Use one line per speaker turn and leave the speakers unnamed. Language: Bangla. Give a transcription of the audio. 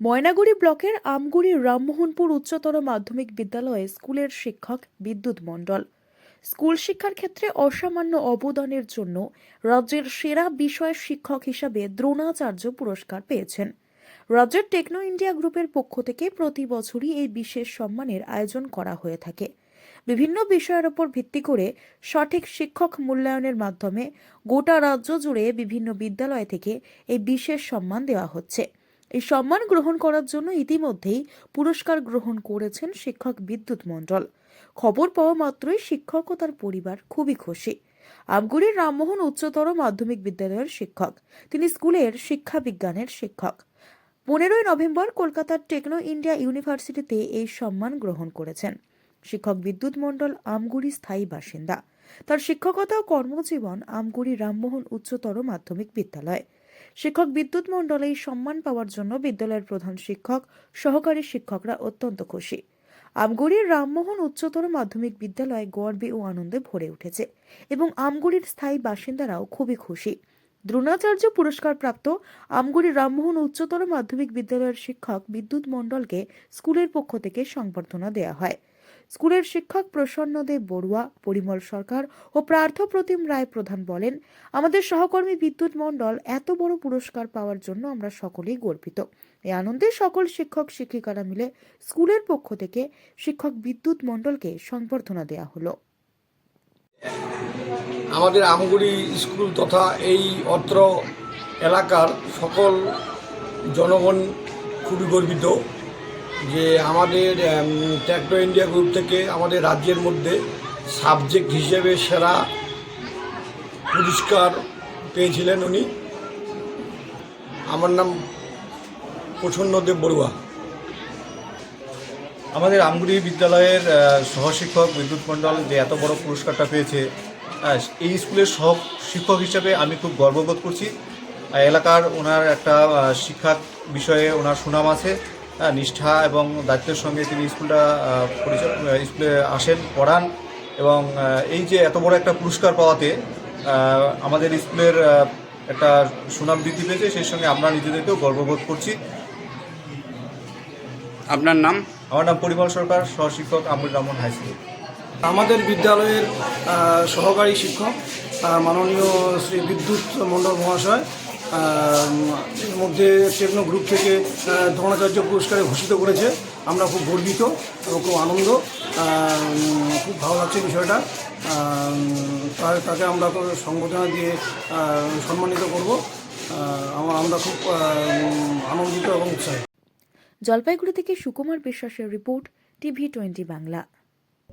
ময়নাগুড়ি ব্লকের আমগুড়ি রামমোহনপুর উচ্চতর মাধ্যমিক বিদ্যালয়ে স্কুলের শিক্ষক বিদ্যুৎ মণ্ডল। স্কুল শিক্ষার ক্ষেত্রে অসামান্য অবদানের জন্য রাজ্যের সেরা বিষয় শিক্ষক হিসাবে দ্রোণাচার্য পুরস্কার পেয়েছেন। রাজ্যের টেকনো ইন্ডিয়া গ্রুপের পক্ষ থেকে প্রতি বছরই এই বিশেষ সম্মানের আয়োজন করা হয়ে থাকে। বিভিন্ন বিষয়ের উপর ভিত্তি করে সঠিক শিক্ষক মূল্যায়নের মাধ্যমে গোটা রাজ্য জুড়ে বিভিন্ন বিদ্যালয় থেকে এই বিশেষ সম্মান দেওয়া হচ্ছে। এই সম্মান গ্রহণ করার জন্য ইতিমধ্যেই পুরস্কার গ্রহণ করেছেন শিক্ষক বিদ্যুৎ মণ্ডল। খবর পাওয়া মাত্রই শিক্ষক ও তার পরিবার খুবই খুশি। আমগুড়ির রামমোহন উচ্চতর মাধ্যমিক বিদ্যালয়ের শিক্ষক। তিনি স্কুলের শিক্ষা বিজ্ঞানের শিক্ষক। পনেরোই নভেম্বর কলকাতার টেকনো ইন্ডিয়া ইউনিভার্সিটিতে এই সম্মান গ্রহণ করেছেন। শিক্ষক বিদ্যুৎ মণ্ডল আমগুড়ি স্থায়ী বাসিন্দা। তার শিক্ষকতা ও কর্মজীবন আমগুড়ি রামমোহন উচ্চতর মাধ্যমিক বিদ্যালয়। শিক্ষক বিদ্যুৎ মণ্ডল এই সম্মান পাওয়ার জন্য বিদ্যালয়ের প্রধান শিক্ষক, সহকারী শিক্ষকরা অত্যন্ত খুশি। আমগুড়ির রামমোহন উচ্চতর মাধ্যমিক বিদ্যালয় গর্বে ও আনন্দে ভরে উঠেছে এবং আমগুড়ির স্থায়ী বাসিন্দারাও খুবই খুশি। দ্রোণাচার্য পুরস্কারপ্রাপ্ত আমগুড়ি রামমোহন উচ্চতর মাধ্যমিক বিদ্যালয়ের শিক্ষক বিদ্যুৎ মণ্ডলকে স্কুলের পক্ষ থেকে সংবর্ধনা দেওয়া হয়। স্কুলের শিক্ষক প্রসন্নদেব বড়ুয়া, পরিমল সরকার ও প্রার্থ প্রতিম রায় প্রধান বলেন, আমাদের সহকর্মী বিদ্যুৎ মণ্ডল এত বড় পুরস্কার পাওয়ার জন্য আমরা সকলেই গর্বিত। এই আনন্দে সকল শিক্ষক, শিক্ষিকারা মিলে স্কুলের পক্ষ থেকে শিক্ষক বিদ্যুৎ মণ্ডলকে সংবর্ধনা দেওয়া হলো।
আমাদের আমগুড়ি স্কুল তথা এই অত্র এলাকার সকল জনগণ খুবই গর্বিত। যে আমাদের ট্যাক্টো ইন্ডিয়া গ্রুপ থেকে আমাদের রাজ্যের মধ্যে সাবজেক্ট হিসেবে সেরা পুরস্কার পেয়েছিলেন উনি। আমার নাম প্রসন্নদেব বড়ুয়া।
আমাদের আমগুড়ি বিদ্যালয়ের সহশিক্ষক বিদ্যুৎ মণ্ডল যে এত বড় পুরস্কারটা পেয়েছে এই স্কুলের সহ শিক্ষক হিসাবে আমি খুব গর্ববোধ করছি। এলাকার ওনার একটা আহ, শিক্ষা বিষয়ে ওনার সুনাম আছে। নিষ্ঠা এবং দায়িত্বের সঙ্গে তিনি স্কুলটা আহ, পরিচাল আহ, স্কুলে আসেন পড়ান এবং এই যে এত বড় একটা পুরস্কার পাওয়াতে আমাদের স্কুলের একটা সুনাম বৃদ্ধি পেয়েছে সেই সঙ্গে আমরা নিজেদেরকেও গর্ববোধ করছি।
আপনার নাম?
আমার নাম পরিমল সরকার সহশিক্ষক আমুল রহমান হাই স্কুল।
আমাদের বিদ্যালয়ের সহকারী শিক্ষক মাননীয় শ্রী বিদ্যুৎ মণ্ডল মহাশয় মধ্যে টেকনো গ্রুপ থেকে দ্রোণাচার্য পুরস্কারে ঘোষিত করেছে। আমরা খুব গর্বিত এবং খুব আনন্দ। খুব ভালো লাগছে বিষয়টা। তাকে আমরা সংবর্ধনা দিয়ে সম্মানিত করব। আমরা খুব আনন্দিত এবং উৎসাহী
জলপাইগুড়ি থেকে সুকুমার বিশ্বাসের report, TV twenty Bangla.